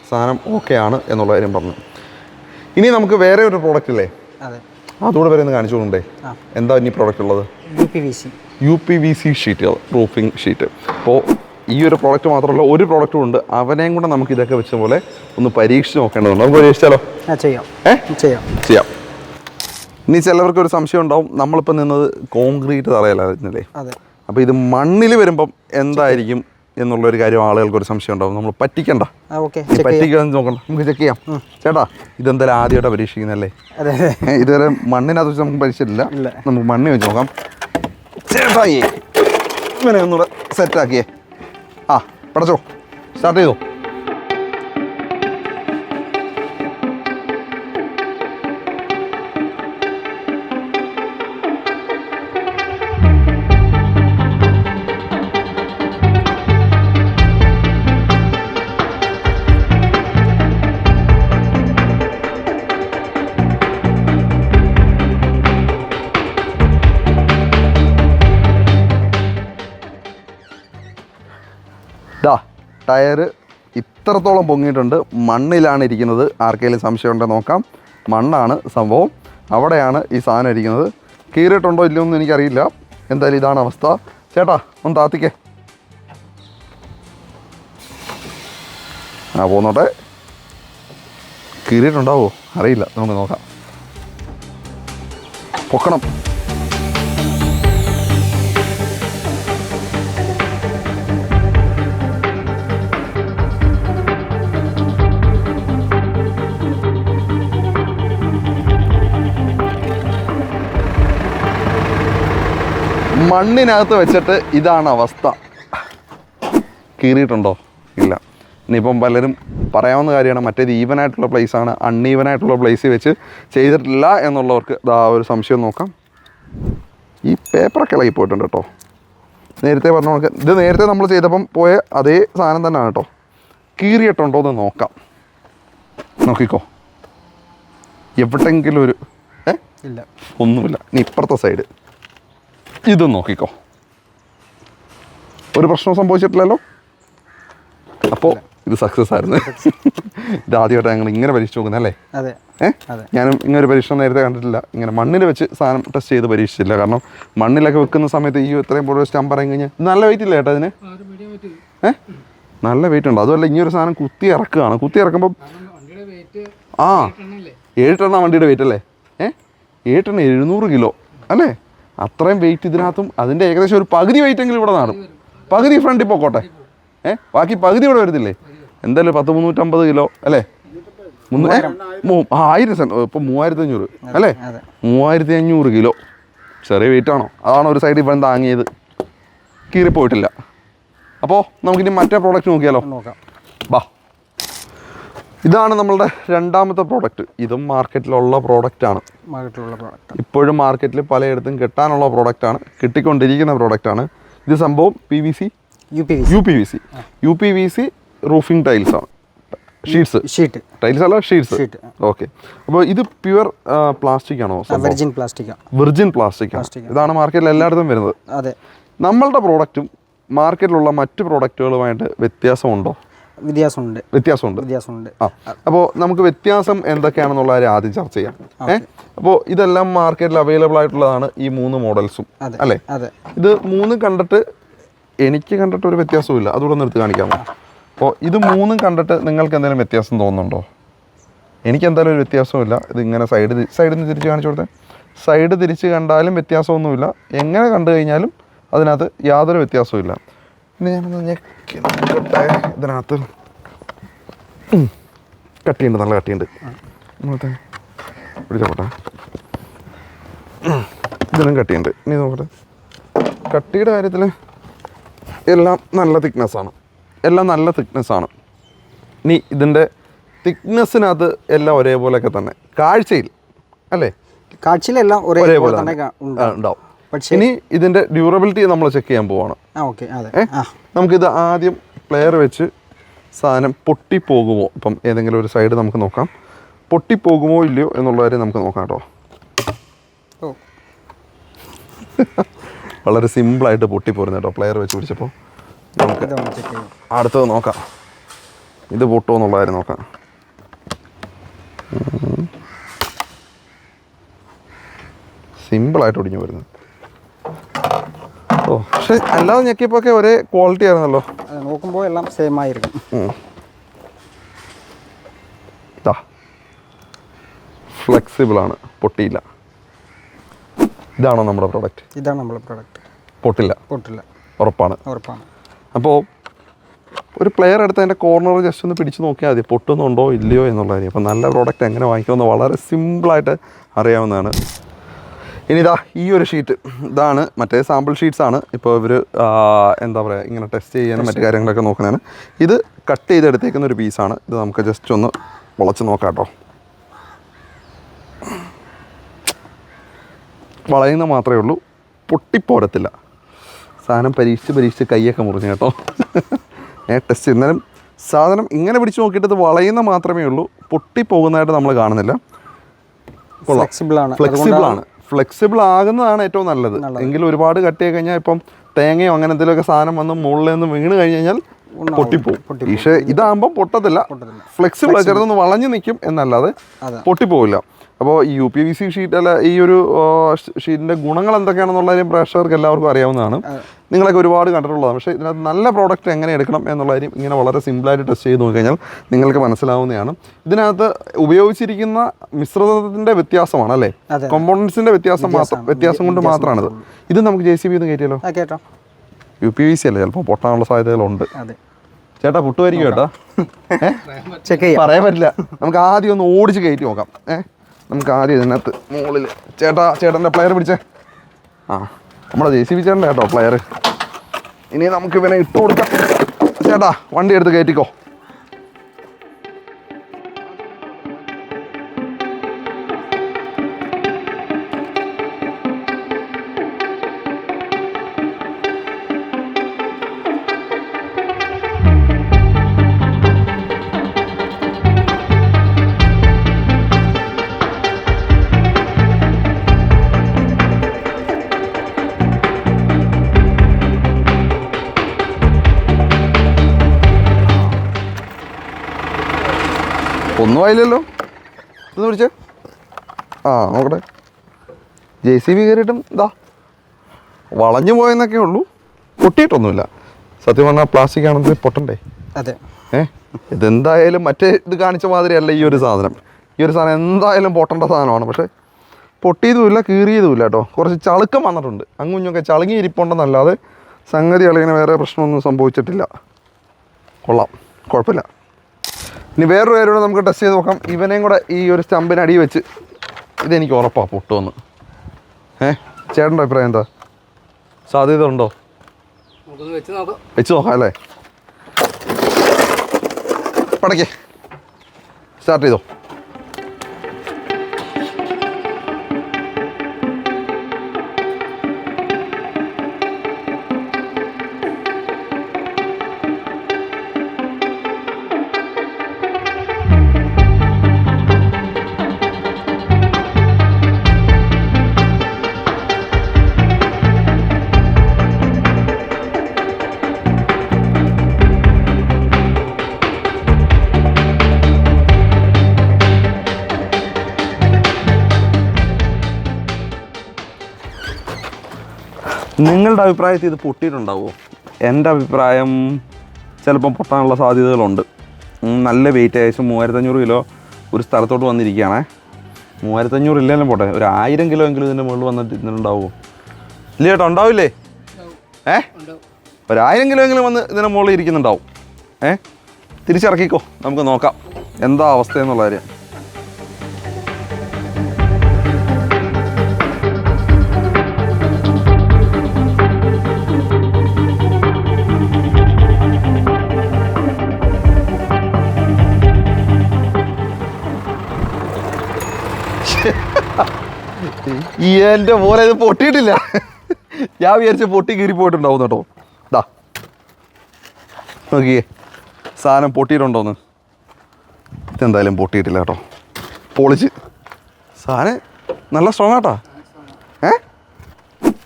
സാധനം ഓക്കെ ആണ് എന്നുള്ള കാര്യം പറഞ്ഞു. ഇനി നമുക്ക് വേറെ ഒരു പ്രോഡക്റ്റ് അല്ലേ അതെ. അതുകൂടെ വരെ ഒന്ന് കാണിച്ചു കൊണ്ടേ എന്താ ഇനി പ്രോഡക്റ്റ് ഉള്ളത്? U P V C. U P V C ഷീറ്റുകൾ റൂഫിംഗ് ഷീറ്റ് അപ്പോൾ ഈ ഒരു പ്രോഡക്റ്റ് മാത്രമല്ല ഒരു പ്രോഡക്റ്റും ഉണ്ട്. അവനെയും കൂടെ നമുക്ക് ഇതൊക്കെ വെച്ച പോലെ ഒന്ന് പരീക്ഷിച്ച് നോക്കേണ്ടതുണ്ട്. നമുക്ക് പരീക്ഷിച്ചാലോ? ചെയ്യാം. ചെയ്യാം. ചെയ്യാം. ഇനി ചിലവർക്ക് ഒരു സംശയം ഉണ്ടാവും. നമ്മളിപ്പോൾ നിന്നത് കോൺക്രീറ്റ് തറയല്ലേ അപ്പോൾ ഇത് മണ്ണിൽ വരുമ്പം എന്തായിരിക്കും എന്നുള്ള ഒരു കാര്യം ആളുകൾക്ക് ഒരു സംശയം ഉണ്ടാവും. നമ്മൾ പറ്റിക്കണ്ട. ആ നോക്കണ്ട. നമുക്ക് ചെക്ക് ചെയ്യാം. ചേട്ടാ ഇതെന്തായാലും ആദ്യമായിട്ട് പരീക്ഷിക്കുന്നല്ലേ ഇതുവരെ മണ്ണിനകത്ത് വെച്ച് നമുക്ക് പരീക്ഷിച്ചിട്ടില്ല. നമുക്ക് മണ്ണിൽ വെച്ച് നോക്കാം. ചേട്ടാ ഇങ്ങനെ ഒന്നുകൂടെ സെറ്റാക്കിയേ ആ സ്റ്റാർട്ട് ചെയ്തോ. ടയർ ഇത്രത്തോളം പൊങ്ങിയിട്ടുണ്ട്. മണ്ണിലാണ് ഇരിക്കുന്നത്. ആർക്കെങ്കിലും സംശയം നോക്കാം. മണ്ണാണ് സംഭവം. അവിടെയാണ് ഈ സാധനം ഇരിക്കുന്നത്. കീറിയിട്ടുണ്ടോ ഇല്ലയോ എന്ന് എനിക്കറിയില്ല. എന്തായാലും ഇതാണ് അവസ്ഥ. ചേട്ടാ ഒന്ന് താത്തിക്കേ. ആ പോന്നോട്ടെ. കീറിയിട്ടുണ്ടാവോ? അറിയില്ല. നമുക്ക് നോക്കാം. പൊക്കണം. മണ്ണിനകത്ത് വെച്ചിട്ട് ഇതാണ് അവസ്ഥ. കീറിയിട്ടുണ്ടോ? ഇല്ല. ഇനിയിപ്പം പലരും പറയാവുന്ന കാര്യമാണ് മറ്റേത് ഈവനായിട്ടുള്ള പ്ലേസാണ് അൺഈവനായിട്ടുള്ള പ്ലേസിൽ വെച്ച് ചെയ്തിട്ടില്ല എന്നുള്ളവർക്ക് ഇതാ ഒരു സംശയം നോക്കാം. ഈ പേപ്പറൊക്കെ ഇളകി പോയിട്ടുണ്ട് കേട്ടോ. നേരത്തെ പറഞ്ഞ കണക്ക്. ഇത് നേരത്തെ നമ്മൾ ചെയ്തപ്പം പോയ അതേ സാധനം തന്നെയാണ് കേട്ടോ. കീറിയിട്ടുണ്ടോ എന്ന് നോക്കാം. നോക്കിക്കോ. എവിടെങ്കിലും ഒരു ഏ? ഇല്ല. ഒന്നുമില്ല. ഇനി ഇപ്പുറത്തെ സൈഡ് ഇത് നോക്കിക്കോ. ഒരു പ്രശ്നം സംഭവിച്ചിട്ടില്ലല്ലോ? അപ്പോ ഇത് സക്സസ് ആയിരുന്നു. ഇത് ആദ്യമായിട്ട് ഞങ്ങൾ ഇങ്ങനെ പരീക്ഷിച്ച് നോക്കുന്നത് അല്ലേ? അതെ. ഏഹ് അതെ. ഞാനും ഇങ്ങനെ ഒരു പരീക്ഷണം നേരത്തെ കണ്ടിട്ടില്ല. ഇങ്ങനെ മണ്ണിൽ വെച്ച് സാധനം ടെസ്റ്റ് ചെയ്ത് പരീക്ഷിച്ചില്ല. കാരണം മണ്ണിലൊക്കെ വെക്കുന്ന സമയത്ത് ഈ ഇത്രയും പോലെ സ്റ്റം പറയും കഴിഞ്ഞാൽ നല്ല വെയിറ്റ് ഇല്ല ചേട്ടാ അതിന്? ഏഹ് നല്ല വെയിറ്റ് ഉണ്ട്. അതുമല്ല ഇങ്ങനെ ഒരു സാധനം കുത്തി ഇറക്കുകയാണ്. കുത്തി ഇറക്കുമ്പോൾ വണ്ടിയുടെ വെയിറ്റ് ആ ഏഴ് ടണ്ണാണ് വണ്ടിയുടെ വെയിറ്റ് അല്ലേ? ഏഹ് ഏഴ് ടൺ എഴുന്നൂറ് കിലോ അല്ലേ? അത്രയും വെയിറ്റ് ഇതിനകത്തും അതിന്റെ ഏകദേശം ഒരു പകുതി വെയിറ്റ് എങ്കിലും ഇവിടെ നാടും. പകുതി ഫ്രണ്ടിൽ പോക്കോട്ടെ. ഏ? ബാക്കി പകുതി ഇവിടെ വരുന്നില്ലേ എന്തായാലും പത്ത് മുന്നൂറ്റമ്പത് കിലോ അല്ലേ? ആയിരം സെൻ ഇപ്പം മൂവായിരത്തി അഞ്ഞൂറ് അല്ലേ? മൂവായിരത്തി അഞ്ഞൂറ് കിലോ. ചെറിയ വെയിറ്റ് ആണോ? അതാണ് ഒരു സൈഡിൽ ഇപ്പം താങ്ങിയത്. കീറിപ്പോയിട്ടില്ല. അപ്പോൾ നമുക്കിനി മറ്റേ പ്രോഡക്റ്റ് നോക്കിയാലോ? നോക്കാം. ഇതാണ് നമ്മളുടെ രണ്ടാമത്തെ പ്രോഡക്റ്റ് ഇതും മാർക്കറ്റിലുള്ള പ്രോഡക്റ്റാണ് മാർക്കറ്റിലുള്ള പ്രോഡക്റ്റ് ഇപ്പോഴും മാർക്കറ്റിൽ പലയിടത്തും കിട്ടാനുള്ള പ്രോഡക്റ്റ് ആണ്. കിട്ടിക്കൊണ്ടിരിക്കുന്ന പ്രോഡക്റ്റ് ആണ്. ഇത് സംഭവം P V C U P U P V C U P V C roofing tiles ആണ്. ഷീറ്റ്സ് ഷീറ്റ് ടൈൽസ് അല്ല ഷീറ്റ്സ് ഷീറ്റ് ഓക്കെ അപ്പോൾ ഇത് പ്യുവർ പ്ലാസ്റ്റിക് ആണോ വെർജിൻ പ്ലാസ്റ്റിക് വിർജിൻ പ്ലാസ്റ്റിക് ഇതാണ് മാർക്കറ്റിൽ എല്ലായിടത്തും വരുന്നത്. അതെ. നമ്മളുടെ പ്രോഡക്റ്റും മാർക്കറ്റിലുള്ള മറ്റു പ്രോഡക്റ്റുകളുമായിട്ട് വ്യത്യാസമുണ്ടോ? വ്യത്യാസമുണ്ട്. വ്യത്യാസമുണ്ട്. വ്യത്യാസമുണ്ട്. ആ. അപ്പോൾ നമുക്ക് വ്യത്യാസം എന്തൊക്കെയാണെന്നുള്ള കാര്യം ആദ്യം ചർച്ച ചെയ്യാം. ഏഹ് അപ്പോൾ ഇതെല്ലാം മാർക്കറ്റിൽ അവൈലബിൾ ആയിട്ടുള്ളതാണ് ഈ മൂന്ന് മോഡൽസും. അല്ലേ? അതെ. ഇത് മൂന്നും കണ്ടിട്ട് എനിക്ക് കണ്ടിട്ട് ഒരു വ്യത്യാസവും ഇല്ല അതുകൂടെ നിർത്തി എടുത്ത് കാണിക്കാമോ? അപ്പോൾ ഇത് മൂന്നും കണ്ടിട്ട് നിങ്ങൾക്ക് എന്തെങ്കിലും വ്യത്യാസം തോന്നുന്നുണ്ടോ? എനിക്ക് എന്തായാലും ഒരു വ്യത്യാസമില്ല ഇത് ഇങ്ങനെ സൈഡ് സൈഡിൽ നിന്ന് തിരിച്ച് കാണിച്ചു കൊടുത്തേ. സൈഡ് തിരിച്ച് കണ്ടാലും വ്യത്യാസമൊന്നുമില്ല. എങ്ങനെ കണ്ടു കഴിഞ്ഞാലും അതിനകത്ത് യാതൊരു വ്യത്യാസവും ഇല്ല ഇനി ഞാനൊന്ന് ഞെക്കി നോക്കട്ടെ ഇതിനകത്ത്. കട്ടിയുണ്ട് നല്ല കട്ടിയുണ്ട്. നോക്കട്ടെ. പിടിച്ചോട്ടെ ഇതിനും കട്ടിയുണ്ട്. ഇനി നോക്കട്ടെ. കട്ടിയുടെ കാര്യത്തിൽ എല്ലാം നല്ല തിക്നെസ്സാണ് ആണ്. എല്ലാം നല്ല തിക്നെസ്സാണ് ആണ്. ഇനി ഇതിന്റെ തിക്നെസ്സിനകത്ത് എല്ലാം ഒരേപോലെയൊക്കെ തന്നെ. കാഴ്ചയിൽ അല്ലേ? കാഴ്ചയിലെല്ലാം ഒരേ ഒരേപോലെ തന്നെ ഉണ്ടാവും. പക്ഷേ ഇനി ഇതിന്റെ ഡ്യൂറബിലിറ്റി നമ്മൾ ചെക്ക് ചെയ്യാൻ പോവാണ്. നമുക്കിത് ആദ്യം പ്ലെയർ വെച്ച് സാധനം പൊട്ടി പോകുമോ ഇപ്പം ഏതെങ്കിലും ഒരു സൈഡ് നമുക്ക് നോക്കാം. പൊട്ടി പോകുമോ ഇല്ലയോ എന്നുള്ള കാര്യം നമുക്ക് നോക്കാം കേട്ടോ. വളരെ സിമ്പിളായിട്ട് പൊട്ടി പോരുന്ന കേട്ടോ പ്ലെയർ വെച്ച് പിടിച്ചപ്പോൾ നമുക്ക് അടുത്തത് നോക്കാം. ഇത് പൊട്ടോ എന്നുള്ള കാര്യം നോക്കാം. സിമ്പിളായിട്ട് ഒടിഞ്ഞു വരുന്നത് ഓ. പക്ഷെ അല്ലാതെ ഞെക്കിയപ്പോഴൊക്കെ ഒരേ ക്വാളിറ്റി ആയിരുന്നല്ലോ. നോക്കുമ്പോൾ എല്ലാം സെയിം ആയിരിക്കും. ഫ്ലെക്സിബിൾ ആണ്. പൊട്ടിയില്ല. ഇതാണോ നമ്മുടെ പ്രോഡക്റ്റ് ഇതാണ് നമ്മുടെ പ്രോഡക്റ്റ് പൊട്ടില്ല. പൊട്ടില്ല. ഉറപ്പാണ്. ഉറപ്പാണ്. അപ്പോൾ ഒരു പ്ലെയർ എടുത്ത് അതിന്റെ കോർണർ ജസ്റ്റ് ഒന്ന് പിടിച്ച് നോക്കിയാൽ മതി. പൊട്ടുന്നുണ്ടോ ഇല്ലയോ എന്നുള്ള കാര്യം. അപ്പോൾ നല്ല പ്രോഡക്റ്റ് എങ്ങനെ വാങ്ങിക്കുമെന്ന് വളരെ സിമ്പിളായിട്ട് അറിയാവുന്നതാണ്. ഇനി ഇതാ ഈ ഒരു ഷീറ്റ് ഇതാണ് മറ്റേ സാമ്പിൾ ഷീറ്റ്സ് ആണ്. ഇപ്പോൾ ഇവർ എന്താ പറയുക ഇങ്ങനെ ടെസ്റ്റ് ചെയ്യാനും മറ്റു കാര്യങ്ങളൊക്കെ നോക്കുന്നതാണ്. ഇത് കട്ട് ചെയ്തെടുത്തേക്കുന്ന ഒരു പീസാണ് ഇത് നമുക്ക് ജസ്റ്റ് ഒന്ന് വളച്ച് നോക്കാം കേട്ടോ വളയുന്ന മാത്രമേ ഉള്ളൂ. പൊട്ടിപ്പോരത്തില്ല സാധനം പരീക്ഷിച്ച് പരീക്ഷിച്ച് കൈയൊക്കെ മുറിഞ്ഞു കേട്ടോ. ഞാൻ ടെസ്റ്റ് എന്നാലും സാധനം ഇങ്ങനെ പിടിച്ച് നോക്കിയിട്ട് ഇത് വളയുന്ന മാത്രമേ ഉള്ളൂ. പൊട്ടിപ്പോകുന്നതായിട്ട് നമ്മൾ കാണുന്നില്ല. ഫ്ലെക്സിബിൾ ആണ്. ഫ്ലെക്സിബിൾ ആണ്. ഫ്ലെക്സിബിൾ ആകുന്നതാണ് ഏറ്റവും നല്ലത്. എങ്കിലും ഒരുപാട് കട്ടിയായി കഴിഞ്ഞാൽ ഇപ്പം തേങ്ങയോ അങ്ങനെ എന്തെങ്കിലുമൊക്കെ സാധനം വന്ന് മുകളിൽ നിന്ന് വീണ് കഴിഞ്ഞ് കഴിഞ്ഞാൽ പൊട്ടിപ്പോവും. പക്ഷേ ഇതാകുമ്പോൾ പൊട്ടത്തില്ല. ഫ്ലെക്സിബിൾ ചെറുതൊന്ന് വളഞ്ഞു നിൽക്കും എന്നല്ലാതെ. പൊട്ടിപ്പോവില്ല. അപ്പോൾ ഈ U P V C sheet അല്ല ഈ ഒരു ഷീറ്റിന്റെ ഗുണങ്ങൾ എന്തൊക്കെയാണെന്നുള്ളതിനും പ്രേക്ഷകർക്ക് എല്ലാവർക്കും അറിയാവുന്നതാണ്. നിങ്ങളൊക്കെ ഒരുപാട് കണ്ടിട്ടുള്ളതാണ്. പക്ഷേ ഇതിനകത്ത് നല്ല പ്രോഡക്റ്റ് എങ്ങനെ എടുക്കണം എന്നുള്ള കാര്യം ഇങ്ങനെ വളരെ സിമ്പിളായിട്ട് ടെസ്റ്റ് ചെയ്ത് നോക്കിക്കഴിഞ്ഞാൽ നിങ്ങൾക്ക് മനസ്സിലാവുന്നതാണ്. ഇതിനകത്ത് ഉപയോഗിച്ചിരിക്കുന്ന മിശ്രിതത്തിന്റെ വ്യത്യാസമാണ് അല്ലേ. കോമ്പോണൻസിന്റെ വ്യത്യാസം മാത്രം വ്യത്യാസം. കൊണ്ട് മാത്രമാണിത് ഇത് നമുക്ക് ജെ സി ബി ഒന്ന് കയറ്റിയല്ലോ കേട്ടോ. യു പി വി സി അല്ലേ? ചിലപ്പോൾ പൊട്ടാനുള്ള സാധ്യതകളുണ്ട്. ചേട്ടാ പുട്ടുമായിരിക്കും കേട്ടോ? പറയാൻ പറ്റില്ല. നമുക്ക് ആദ്യം ഒന്ന് ഓടിച്ച് കയറ്റി നോക്കാം. ഏ? നമുക്ക് ആദ്യം ഇതിനകത്ത് മുകളിൽ ചേട്ടാ ചേട്ടന്റെ പ്ലെയർ പിടിച്ചേ. ആ നമ്മുടെ ജെ സി ബി ചേട്ടന്റെ കേട്ടോ പ്ലെയർ ഇനി നമുക്ക് ഇവനെ ഇട്ട് കൊടുക്കാം ചേട്ടാ വണ്ടി എടുത്ത് കയറ്റിക്കോ. ഒന്നും ആയില്ലല്ലോ. ഒന്ന് പിടിച്ചേ. ആ നോക്കട്ടെ. ജെ സി ബി കയറിയിട്ടും ഇതാ വളഞ്ഞു പോയെന്നൊക്കെ ഉള്ളൂ. പൊട്ടിയിട്ടൊന്നുമില്ല. സത്യം പറഞ്ഞാൽ പ്ലാസ്റ്റിക് ആണെങ്കിൽ പൊട്ടണ്ടേ? അതെ. ഏ? ഇതെന്തായാലും മറ്റേ ഇത് കാണിച്ച മാതിരിയല്ല ഈ ഒരു സാധനം. ഈ ഒരു സാധനം എന്തായാലും പൊട്ടേണ്ട സാധനമാണ്. പക്ഷേ പൊട്ടിയതുമില്ല കീറിയതുമില്ല കേട്ടോ. കുറച്ച് ചളുക്കം വന്നിട്ടുണ്ട്. അങ്ങുഞ്ഞൊക്കെ ചളുങ്ങി ഇരിപ്പുണ്ടെന്നല്ലാതെ സംഗതി അളിങ്ങനെ വേറെ പ്രശ്നമൊന്നും സംഭവിച്ചിട്ടില്ല. കൊള്ളാം. കുഴപ്പമില്ല. ഇനി വേറൊരു കൂടെ നമുക്ക് ടെസ്റ്റ് ചെയ്ത് നോക്കാം. ഇവനെയും കൂടെ ഈ ഒരു സ്റ്റമ്പിന് അടി വെച്ച് ഇതെനിക്ക് ഉറപ്പാണ് പൊട്ടുമെന്ന് ഏ ചേട്ടന്റെ അഭിപ്രായം എന്താ? സാധ്യത ഉണ്ടോ? വെച്ച് നോക്കാം. അല്ലേ? പടക്കേ. സ്റ്റാർട്ട് ചെയ്തോ. നിങ്ങളുടെ അഭിപ്രായത്തിൽ ഇത് പൊട്ടിയിട്ടുണ്ടാവുമോ എന്റെ അഭിപ്രായം ചിലപ്പം പൊട്ടാനുള്ള സാധ്യതകളുണ്ട്. നല്ല വെയിറ്റ് ഏകദേശം മൂവായിരത്തഞ്ഞൂറ് കിലോ ഒരു സ്ഥലത്തോട്ട് വന്നിരിക്കുകയാണേ. മൂവായിരത്തഞ്ഞൂറ് ഇല്ലെങ്കിലും പോട്ടെ ഒരു ആയിരം കിലോ എങ്കിലും ഇതിന്റെ മുകളിൽ വന്നിട്ട് ഇതിനുണ്ടാവുമോ ഇല്ല ചേട്ടാ ഉണ്ടാവില്ലേ? ഏ? ഒരായിരം ഒരു കിലോ എങ്കിലും വന്ന് ഇതിന്റെ മുകളിൽ ഇരിക്കുന്നുണ്ടാവും. ഏ? തിരിച്ചിറക്കിക്കോ നമുക്ക് നോക്കാം. എന്താ അവസ്ഥയെന്നുള്ള കാര്യം. ഈ എന്റെ പോലെ ഇത് പൊട്ടിയിട്ടില്ല. ഞാൻ വിചാരിച്ച പൊട്ടി കീറി പോയിട്ടുണ്ടാവും കേട്ടോ. ഇതാ നോക്കിയേ സാധനം പൊട്ടിയിട്ടുണ്ടോന്ന്. ഇതെന്തായാലും പൊട്ടിയിട്ടില്ല കേട്ടോ. പൊളിച്ച്. സാധനം നല്ല സ്ട്രോങ് ആട്ടാ. ഏ?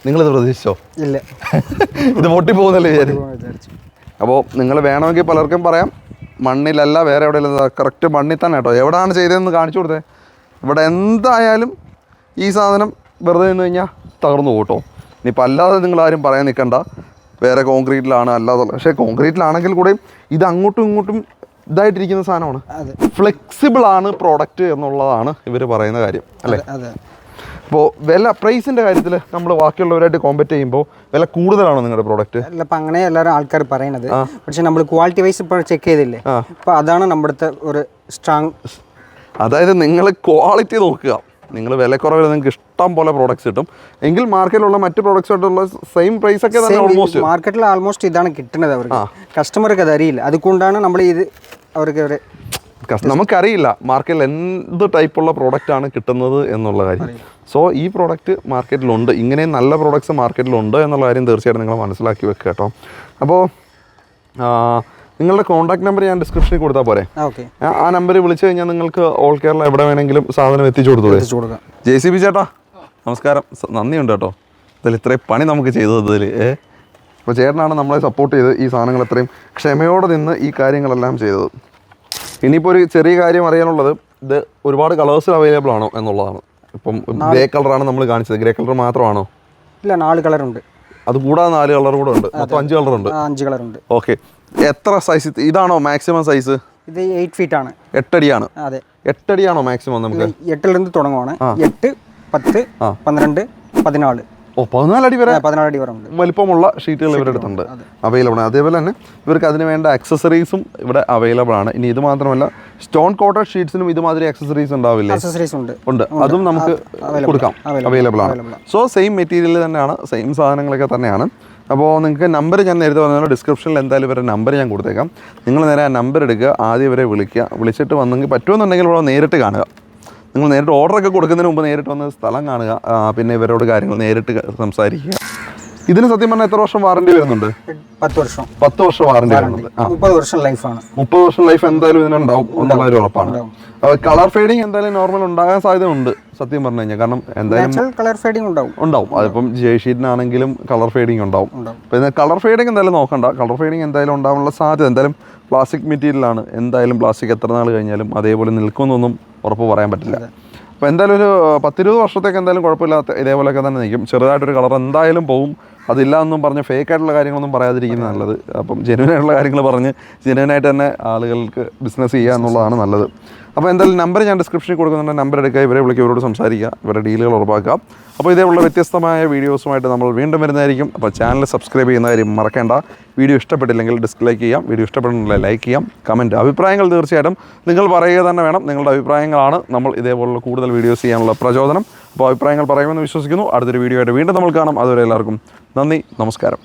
നിങ്ങളിത് പ്രതീക്ഷിച്ചോ? ഇല്ല. ഇത് പൊട്ടിപ്പോകുന്നല്ലേ വിചാരിച്ചു. അപ്പോൾ നിങ്ങൾ വേണമെങ്കിൽ പലർക്കും പറയാം. മണ്ണിലല്ല വേറെ എവിടെയല്ല കറക്റ്റ് മണ്ണിൽ തന്നെ കേട്ടോ. എവിടെയാണ് ചെയ്തതെന്ന് കാണിച്ചു കൊടുത്തേ. ഇവിടെ എന്തായാലും ഈ സാധനം വെറുതെ നിന്ന് കഴിഞ്ഞാൽ തകർന്നു പോട്ടോ ഇനിയിപ്പോൾ അല്ലാതെ നിങ്ങൾ ആരും പറയാൻ നിൽക്കണ്ട വേറെ കോൺക്രീറ്റിലാണ് അല്ലാതെ പക്ഷേ കോൺക്രീറ്റിലാണെങ്കിൽ കൂടെയും ഇത് അങ്ങോട്ടും ഇങ്ങോട്ടും ഇതായിട്ടിരിക്കുന്ന സാധനമാണ്. അതെ. ഫ്ലെക്സിബിൾ ആണ് പ്രോഡക്റ്റ് എന്നുള്ളതാണ് ഇവർ പറയുന്ന കാര്യം അല്ലേ? അതെ അപ്പോൾ വില പ്രൈസിന്റെ കാര്യത്തിൽ നമ്മൾ ബാക്കിയുള്ളവരായിട്ട് കോമ്പറ്റ് ചെയ്യുമ്പോൾ വില കൂടുതലാണോ നിങ്ങളുടെ പ്രോഡക്റ്റ് അല്ല അപ്പം അങ്ങനെ എല്ലാവരും ആൾക്കാർ പറയുന്നത് പക്ഷേ നമ്മൾ ക്വാളിറ്റി വൈസ് ഇപ്പോൾ ചെക്ക് ചെയ്തില്ലേ? അപ്പോൾ അതാണ് നമ്മുടെ ഒരു സ്ട്രോങ് അതായത് നിങ്ങൾ ക്വാളിറ്റി നോക്കുക. നിങ്ങൾ വിലക്കുറവിൽ നിങ്ങൾക്ക് ഇഷ്ടം പോലെ പ്രോഡക്റ്റ്സ് കിട്ടും. എങ്കിൽ മാർക്കറ്റിലുള്ള മറ്റ് പ്രോഡക്റ്റ്സ് ആയിട്ടുള്ള സെയിം പ്രൈസ് ഒക്കെ തന്നെ ഓൾമോസ്റ്റ് മാർക്കറ്റിൽ ആൾമോസ്റ്റ് ഇതാണ് കിട്ടുന്നത് അവർക്ക്. കസ്റ്റമർക്ക് അത് അറിയില്ല. അതുകൊണ്ടാണ് നമ്മൾ ഇത് അവർക്ക് നമുക്കറിയില്ല. മാർക്കറ്റിൽ എന്ത് ടൈപ്പുള്ള പ്രോഡക്റ്റ് ആണ് കിട്ടുന്നത് എന്നുള്ള കാര്യം. സോ ഈ പ്രോഡക്റ്റ് മാർക്കറ്റിലുണ്ട് ഇങ്ങനെ നല്ല പ്രോഡക്റ്റ്സ് മാർക്കറ്റിലുണ്ട് എന്നുള്ള കാര്യം തീർച്ചയായിട്ടും നിങ്ങൾ മനസ്സിലാക്കി വെക്കുക കേട്ടോ. അപ്പോൾ നിങ്ങളുടെ കോൺടാക്ട് നമ്പർ ഞാൻ ഡിസ്ക്രിപ്ഷനിൽ കൊടുത്താൽ പോരെ. ആ- നമ്പർ വിളിച്ചു കഴിഞ്ഞാൽ നിങ്ങൾക്ക് ഓൾ കേരള എവിടെ വേണമെങ്കിലും സാധനം എത്തിച്ചു കൊടുക്കാം. ജെ സി ബി ചേട്ടാ. നമസ്കാരം. നന്ദിയുണ്ട് കേട്ടോ. ഇതിൽ ഇത്രയും പണി നമുക്ക് ചെയ്തു തന്നതിൽ അപ്പോൾ ചേട്ടനാണ് നമ്മളെ സപ്പോർട്ട് ചെയ്ത് ഈ സാധനങ്ങൾ ഇത്രയും ക്ഷമയോടെ നിന്ന് ഈ കാര്യങ്ങളെല്ലാം ചെയ്തത്. ഇനിയിപ്പോൾ ഒരു ചെറിയ കാര്യം അറിയാനുള്ളത് ഇത് ഒരുപാട് കളേഴ്സ് അവൈലബിൾ ആണോ എന്നുള്ളതാണ്. ഇപ്പം ഗ്രേ കളറാണ് നമ്മൾ കാണിച്ചത്. ഗ്രേ കളർ മാത്രമാണോ? ഇല്ല നാല് കളറുണ്ട് അത് കൂടാതെ നാല് കളർ കൂടെ ഉണ്ട്. മൊത്തം അഞ്ച് കളറുണ്ട് ഉണ്ട്. അഞ്ച് കളറുണ്ട് ഓക്കെ എത്ര സൈസ് ഇതാണോ മാക്സിമം സൈസ് ഇത് എയ്റ്റ് ഫീറ്റ് ആണ്. എട്ടടിയാണ്. അതെ. എട്ടടിയാണോ മാക്സിമം നമുക്ക്? എട്ടിലിருந்து തുടങ്ങുവാണ്. എട്ട് പത്ത് പന്ത്രണ്ട് പതിനാല്. ഓ പതിനാലടി വരെ പതിനാലടി വരെ വലിപ്പമുള്ള ഷീറ്റുകൾ ഇവരുടെ അടുത്തുണ്ട്. അവൈലബിൾ ആണ്. അതേപോലെ തന്നെ ഇവർക്ക് അതിന് വേണ്ട അക്സസറീസും ഇവിടെ അവൈലബിൾ ആണ്. ഇനി ഇത് മാത്രമല്ല സ്റ്റോൺ കോട്ടർ ഷീറ്റ്സിനും ഇതുമാതിരി അക്സസറീസ് ഉണ്ടാവില്ലേ? അക്സസറീസ് ഉണ്ട്. ഉണ്ട്. അതും നമുക്ക് കൊടുക്കാം. അവൈലബിൾ ആണ്. സോ സെയിം മെറ്റീരിയൽ തന്നെയാണ് സെയിം സാധനങ്ങളൊക്കെ തന്നെയാണ്. അപ്പോൾ നിങ്ങൾക്ക് നമ്പർ ഞാൻ നേരത്തെ പറഞ്ഞാൽ ഡിസ്ക്രിപ്ഷനിൽ എന്തായാലും ഇവരുടെ നമ്പർ ഞാൻ കൊടുത്തേക്കാം. നിങ്ങൾ നേരെ ആ നമ്പർ എടുക്കുക ആദ്യം ഇവരെ വിളിക്കുക. വിളിച്ചിട്ട് വന്നെങ്കിൽ പറ്റുമെന്നുണ്ടെങ്കിൽ ഇവിടെ നേരിട്ട് കാണുക. നിങ്ങൾ നേരിട്ട് ഓർഡറൊക്കെ കൊടുക്കുന്നതിന് മുമ്പ് നേരിട്ട് വന്ന് സ്ഥലം കാണുക പിന്നെ ഇവരോട് കാര്യങ്ങൾ നേരിട്ട് സംസാരിക്കുക. ഇതിന് സത്യം പറഞ്ഞാൽ എത്ര വർഷം വാറണ്ടി വരുന്നുണ്ട്? പത്ത് വർഷം. പത്ത് വർഷം വാറണ്ടി വരുന്നുണ്ട്. മുപ്പത് വർഷം ലൈഫാണ് മുപ്പത് വർഷം ലൈഫ് എന്തായാലും ഇതിനുണ്ടാവും. എന്നുള്ള ഒരു ഉറപ്പാണ്. കളർ ഫേഡിങ് എന്തായാലും നോർമൽ ഉണ്ടാകാൻ സാധ്യത ഉണ്ട് സത്യം പറഞ്ഞു കഴിഞ്ഞാൽ. കാരണം എന്തായാലും കളർ ഫേഡിംഗ് ഉണ്ടാവും. ഉണ്ടാവും. അതിപ്പം ജയ്ഷീറ്റിനാണെങ്കിലും കളർ ഫേഡിംഗ് ഉണ്ടാവും. പിന്നെ കളർ ഫേഡിംഗ് എന്തായാലും നോക്കണ്ട. കളർ ഫേഡിംഗ് എന്തായാലും ഉണ്ടാവാനുള്ള സാധ്യത. എന്തായാലും പ്ലാസ്റ്റിക് മെറ്റീരിയലാണ് എന്തായാലും പ്ലാസ്റ്റിക് എത്ര നാൾ കഴിഞ്ഞാലും അതേപോലെ നിൽക്കുമെന്നൊന്നും ഉറപ്പ് പറയാൻ പറ്റില്ല. അപ്പോൾ എന്തായാലും ഒരു പത്തിരുപത് വർഷത്തേക്ക് എന്തായാലും കുഴപ്പമില്ലാത്ത ഇതേപോലെയൊക്കെ തന്നെ നിൽക്കും. ചെറുതായിട്ടൊരു കളർ എന്തായാലും പോവും. അതില്ല എന്നും പറഞ്ഞ് ഫേക്ക് ആയിട്ടുള്ള കാര്യങ്ങളൊന്നും പറയാതിരിക്കുന്നത് നല്ലത്. അപ്പം ജെനുവൻ ആയിട്ടുള്ള കാര്യങ്ങൾ പറഞ്ഞ് ജെനുവനായിട്ട് തന്നെ ആളുകൾക്ക് ബിസിനസ് ചെയ്യുക എന്നുള്ളതാണ് നല്ലത്. അപ്പോൾ എന്തായാലും നമ്പർ ഞാൻ ഡിസ്ക്രിപ്ഷനിൽ കൊടുക്കുന്നുണ്ട്. നമ്പർ എടുക്കുക ഇവരെ വിളിക്കുക ഇവരോട് സംസാരിക്കുക ഇവരുടെ ഡീലുകൾ ഉറപ്പാക്കുക. അപ്പോൾ ഇതേപോലുള്ള വ്യത്യസ്തമായ വീഡിയോസുമായിട്ട് നമ്മൾ വീണ്ടും വരുന്നതായിരിക്കും. അപ്പോൾ ചാനൽ സബ്സ്ക്രൈബ് ചെയ്യുന്ന കാര്യം മറക്കേണ്ട. വീഡിയോ ഇഷ്ടപ്പെട്ടില്ലെങ്കിൽ ഡിസ്ലൈക്ക് ചെയ്യാം. വീഡിയോ ഇഷ്ടപ്പെടുന്നില്ല ലൈക്ക് ചെയ്യാം. കമന്റ് അഭിപ്രായങ്ങൾ തീർച്ചയായിട്ടും നിങ്ങൾ പറയുക തന്നെ വേണം. നിങ്ങളുടെ അഭിപ്രായങ്ങളാണ് നമ്മൾ ഇതേപോലുള്ള കൂടുതൽ വീഡിയോസ് ചെയ്യാനുള്ള പ്രചോദനം. അപ്പോൾ അഭിപ്രായങ്ങൾ പറയുമെന്ന് വിശ്വസിക്കുന്നു. അടുത്തൊരു വീഡിയോ ആയിട്ട് വീണ്ടും നമ്മൾ കാണാം. അതുവരെ എല്ലാവർക്കും നന്ദി നമസ്കാരം.